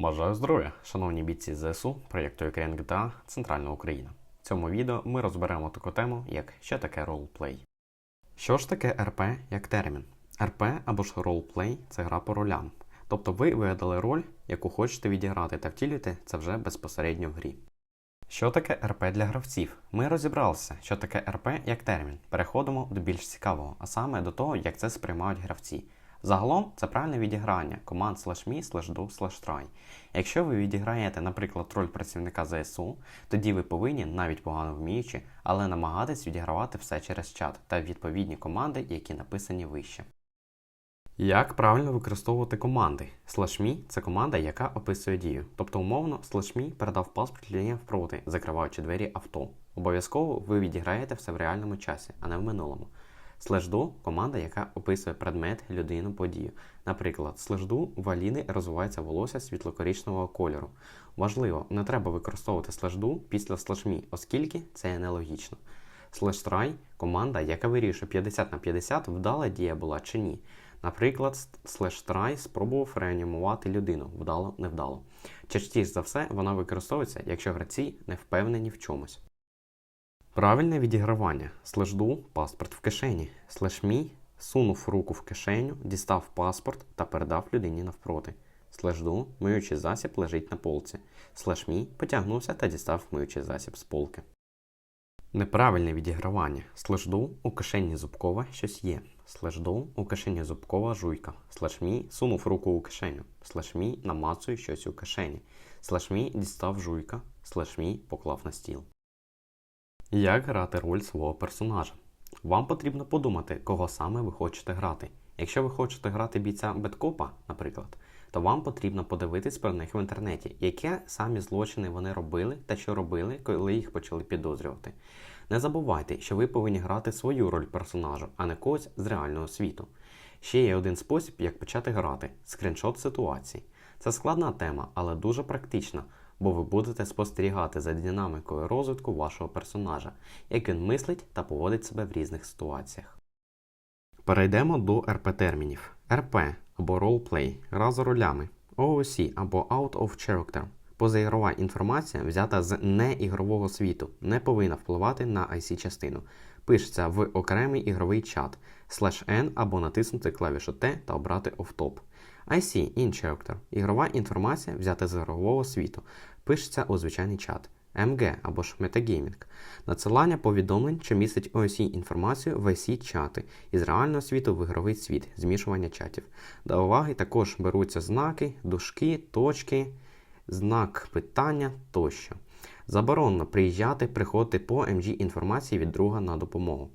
Бажаю здоров'я, шановні бійці ЗСУ, проєкту Ukraine GTA Центральна Україна. В цьому відео ми розберемо таку тему, як що таке ролплей. Що ж таке РП як термін? РП або ж ролплей це гра по ролям. Тобто ви вигадали роль, яку хочете відіграти та втілюєте це вже безпосередньо в грі. Що таке РП для гравців? Ми розібралися, що таке РП як термін. Переходимо до більш цікавого, а саме до того, як це сприймають гравці. Загалом це правильне відіграння команд slash me, slash. Якщо ви відіграєте, наприклад, роль працівника ЗСУ, тоді ви повинні, навіть погано вміючи, але намагатись відігравати все через чат та відповідні команди, які написані вище. Як правильно використовувати команди? SlashMe – це команда, яка описує дію. Тобто, умовно, SlashMe передав паспорт людині впроти, закриваючи двері авто. Обов'язково ви відіграєте все в реальному часі, а не в минулому. SlashDo – команда, яка описує предмет, людину, подію. Наприклад, SlashDo у Аліни розвивається волосся світло-коричневого кольору. Важливо, не треба використовувати SlashDo після SlashMe, оскільки це нелогічно. SlashTry – команда, яка вирішує 50 на 50, вдала дія була чи ні. Наприклад, SlashTry спробував реанімувати людину, вдало, невдало. Частіше за все, вона використовується, якщо гравці не впевнені в чомусь. Правильне відігравання. SlashDo – паспорт в кишені. SlashMe – сунув руку в кишеню, дістав паспорт та передав людині навпроти. SlashDo – миючий засіб лежить на полці. SlashMe – потягнувся та дістав миючий засіб з полки. Неправильне відігравання. SlashDo – у кишені Зубкова щось є. SlashDo – у кишені Зубкова жуйка. SlashMe – сунув руку у кишеню. SlashMe – намацує щось у кишені. SlashMe – дістав жуйка. SlashMe – поклав на стіл. Як грати роль свого персонажа? Вам потрібно подумати, кого саме ви хочете грати. Якщо ви хочете грати бійця Беткопа, наприклад, то вам потрібно подивитись про них в інтернеті, які самі злочини вони робили та що робили, коли їх почали підозрювати. Не забувайте, що ви повинні грати свою роль персонажа, а не когось з реального світу. Ще є один спосіб, як почати грати скріншот ситуації. Це складна тема, але дуже практична, бо ви будете спостерігати за динамікою розвитку вашого персонажа, як він мислить та поводить себе в різних ситуаціях. Перейдемо до РП-термінів. РП або Roleplay – гра за ролями, OOC або Out of Character. Позаігрова інформація, взята з неігрового світу, не повинна впливати на IC-частину. Пишеться в окремий ігровий чат, N або натиснути клавішу T та обрати Off-Top. IC – In Character – ігрова інформація, взята з ігрового світу, пишеться у звичайний чат. MG або ж Metagaming – надсилання повідомлень, що містить OSI інформацію в IC чати із реального світу в ігровий світ, змішування чатів. До уваги також беруться знаки, дужки, точки, знак питання тощо. Заборонено приїжджати, приходити по MG інформації від друга на допомогу.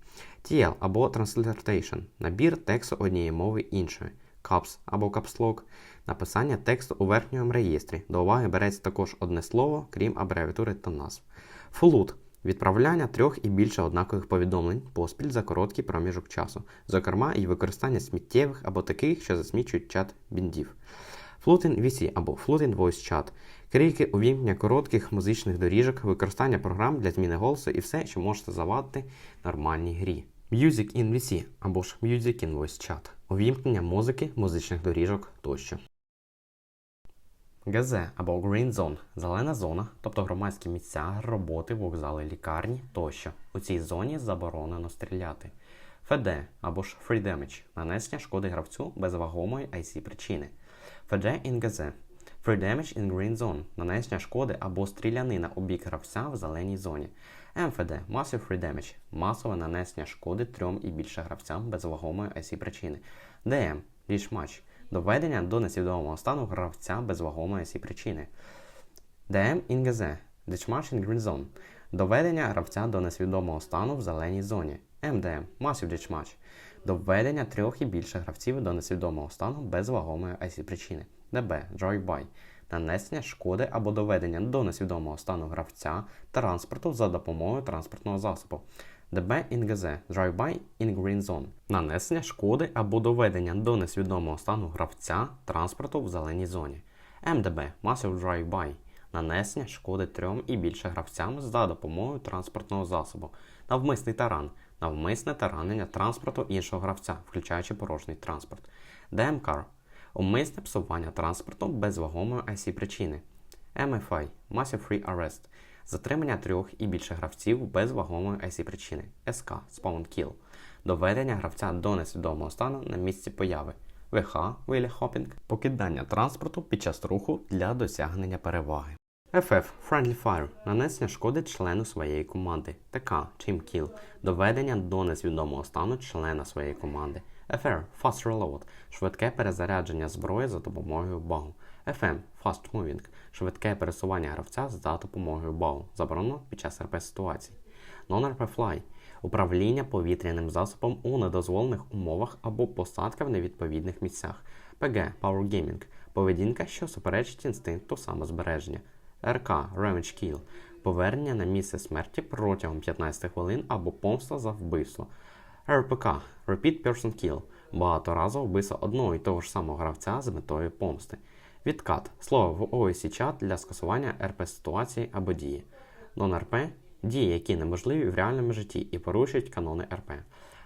TL або Translation – набір тексту однієї мови іншої. Caps або Caps написання тексту у верхньому реєстрі. До уваги береться також одне слово, крім абревіатури та назв. Флут відправляння трьох і більше однакових повідомлень поспіль за короткий проміжок часу, зокрема і використання сміттєвих або таких, що засмічують чат біндів. Floating VC або Floating Voice Chat крійки увімкнення коротких музичних доріжок, використання програм для зміни голосу і все, що можете завадити нормальній грі. Music in VC або ж Music in Voice Chat увімкнення музики, музичних доріжок тощо. ГЗ або Green Zone – зелена зона, тобто громадські місця, роботи, вокзали, лікарні тощо. У цій зоні заборонено стріляти. ФД або ж Free Damage – нанесення шкоди гравцю без вагомої IC причини. ФД in ГЗ – Free Damage in Green Zone – нанесення шкоди або стрілянина у бік гравця в зеленій зоні. МФД Massive Free Damage – масове нанесення шкоди трьом і більше гравцям без вагомої IC причини. ДМ Dish Match – доведення до несвідомого стану гравця без вагомої IC причини. DM in ГЗ – Ditch in Green Zone – доведення гравця до несвідомого стану в зеленій зоні. МДМ Massive Ditch доведення трьох і більше гравців до несвідомого стану без вагомої IC причини. ДБ Drive-by – нанесення шкоди або доведення до несвідомого стану гравця транспорту за допомогою транспортного засобу. ДБ ІНГЗ Drive-by in Green Zone – нанесення шкоди або доведення до несвідомого стану гравця транспорту в зеленій зоні. МДБ Massive Drive-by – нанесення шкоди трьом і більше гравцям за допомогою транспортного засобу. Навмисний таран – навмисне таранення транспорту іншого гравця, включаючи порожній транспорт. ДМКАР Умисне псування транспорту без вагомої IC причини. MFI – Massive Free Arrest – затримання трьох і більше гравців без вагомої IC причини. SK – Spawn Kill – доведення гравця до несвідомого стану на місці появи. ВХ – Hopping – покидання транспорту під час руху для досягнення переваги. FF – Friendly Fire – нанесення шкоди члену своєї команди. ТК – Team Kill – доведення до несвідомого стану члена своєї команди. FR – Fast Reload – швидке перезарядження зброї за допомогою багу. FM – Fast Moving – швидке пересування гравця за допомогою багу. Заборонено під час РП ситуацій. Non-RP Fly – управління повітряним засобом у недозволених умовах або посадка в невідповідних місцях. PG – Power Gaming – поведінка, що суперечить інстинкту самозбереження. РК Revenge Kill – повернення на місце смерті протягом 15 хвилин або помста за вбивство. РПК Repeat Person Kill – багаторазове вбивство одного і того ж самого гравця з метою помсти. Відкат слово в OSC чат для скасування РП ситуації або дії. Non-RP – дії, які неможливі в реальному житті і порушують канони РП.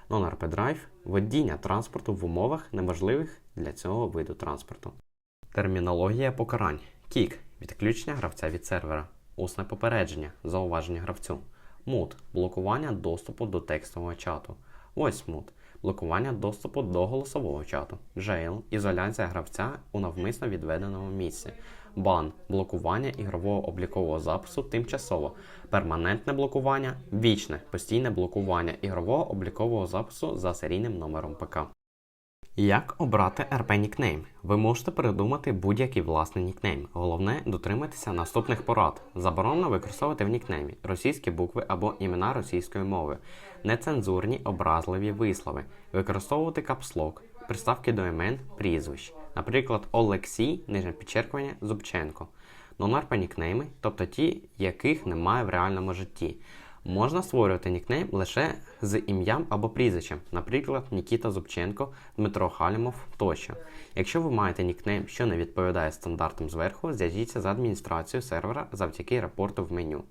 Non-RP Drive – водіння транспорту в умовах неможливих для цього виду транспорту. Термінологія покарань. Кік відключення гравця від сервера. Усне попередження, зауваження гравцю. Мут блокування доступу до текстового чату. Ось мут блокування доступу до голосового чату. Jail ізоляція гравця у навмисно відведеному місці. Бан блокування ігрового облікового запису тимчасово. Перманентне блокування, вічне постійне блокування ігрового облікового запису за серійним номером ПК. Як обрати RP нікнейм? Ви можете придумати будь-який власний нікнейм. Головне дотриматися наступних порад. Заборонено використовувати в нікнеймі російські букви або імена російською мовою, нецензурні образливі вислови, використовувати капслок, приставки до імен, прізвищ, наприклад, Олексій, нижнє підчеркування, Зубченко. Non-RP нікнейми, тобто ті, яких немає в реальному житті. Можна створювати нікнейм лише з ім'ям або прізвищем, наприклад, Нікіта Зубченко, Дмитро Халімов тощо. Якщо ви маєте нікнейм, що не відповідає стандартам зверху, зв'яжіться з адміністрацією сервера завдяки репорту в меню.